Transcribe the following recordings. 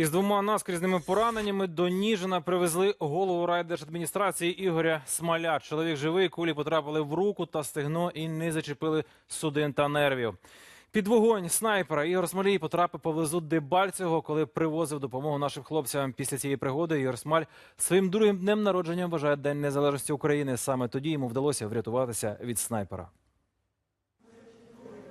Із двома наскрізними пораненнями до Ніжина привезли голову райдержадміністрації Ігоря Смаля. Чоловік живий, кулі потрапили в руку та стегно і не зачепили судин та нервів. Під вогонь снайпера Ігор Смолій потрапив поблизу Дебальцевого, коли привозив допомогу нашим хлопцям. Після цієї пригоди Ігор Смаль своїм другим днем народження вважає День Незалежності України. Саме тоді йому вдалося врятуватися від снайпера.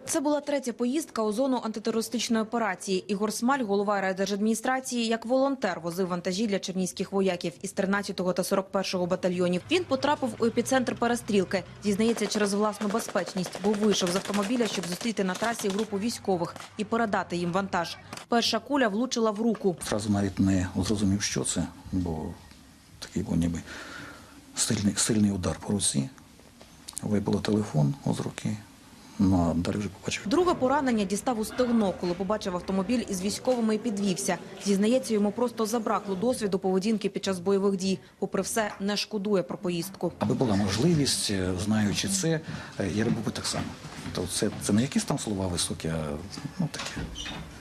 Це була третя поїздка у зону антитерористичної операції. Ігор Смаль, голова райдержадміністрації, як волонтер возив вантажі для чернігських вояків із 13-го та 41-го батальйонів. Він потрапив у епіцентр перестрілки. Зізнається через власну безпечність, бо вийшов з автомобіля, щоб зустріти на трасі групу військових і передати їм вантаж. Перша куля влучила в руку. Зразу навіть не зрозумів, що це, бо такий був ніби сильний, сильний удар по руці. Вибило телефон з руки, ну а далі вже побачив. Друге поранення дістав у стегно, коли побачив автомобіль із військовими і підвівся. Зізнається, йому просто забракло досвіду поведінки під час бойових дій. Попри все, не шкодує про поїздку. Аби була можливість, е, знаючи це, е, я робив би так само. То це, це не якісь там слова високі, а ну таке.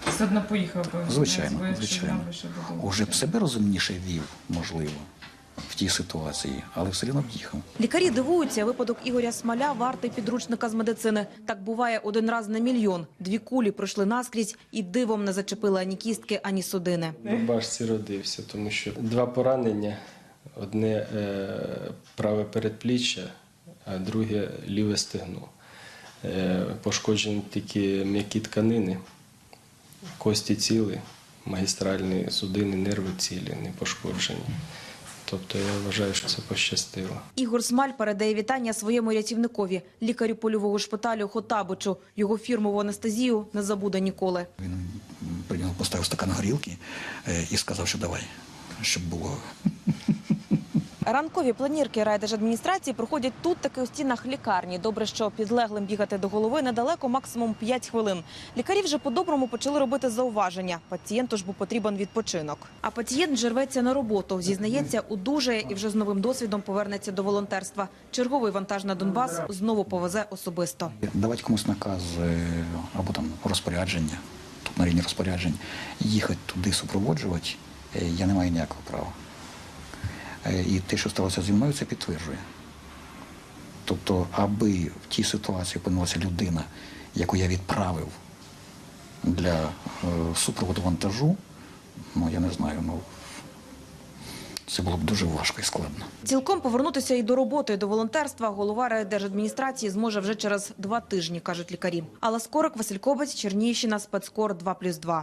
Все одно поїхав би. Звичайно, звичайно. Уже б себе розумніше вів, можливо, тій ситуації, але все одно їхав. Лікарі дивуються, випадок Ігоря Смоля вартий підручника з медицини. Так буває один раз на мільйон. Дві кулі пройшли наскрізь і дивом не зачепили ані кістки, ані судини. В Бабашці родився, тому що два поранення: одне е, праве передпліччя, а друге ліве стегно. Е, пошкоджені тільки м'які тканини, кості цілі, магістральні судини, нерви цілі, не пошкоджені. Тобто я вважаю, що це пощастило. Ігор Смаль передає вітання своєму рятівникові, лікарю польового шпиталю Хотабичу. Його фірмову анестезію не забуде ніколи. Він прийняв, поставив стакан горілки е, і сказав, що давай, щоб було Ранкові планірки райдержадміністрації проходять тут, таки у стінах лікарні. Добре, що підлеглим бігати до голови недалеко, максимум 5 хвилин. Лікарі вже по-доброму почали робити зауваження. Пацієнту ж був потрібен відпочинок. А пацієнт вже рветься на роботу. Зізнається, удужає і вже з новим досвідом повернеться до волонтерства. Черговий вантаж на Донбас знову повезе особисто. давати комусь наказ е, або там розпорядження, тут на рівні розпоряджень, їхати туди супроводжувати, е, я не маю ніякого права. Е, І те, що сталося зі мною, це підтверджує. Тобто, аби в тій ситуації опинилася людина, яку я відправив для е, супроводу вантажу, ну я не знаю, ну це було б дуже важко і складно. Цілком повернутися і до роботи, і до волонтерства голова райдержадміністрації зможе вже через два тижні, кажуть лікарі. Алла Скорик, Василь Кобець, Чернігівщина, спецкор 2+,2.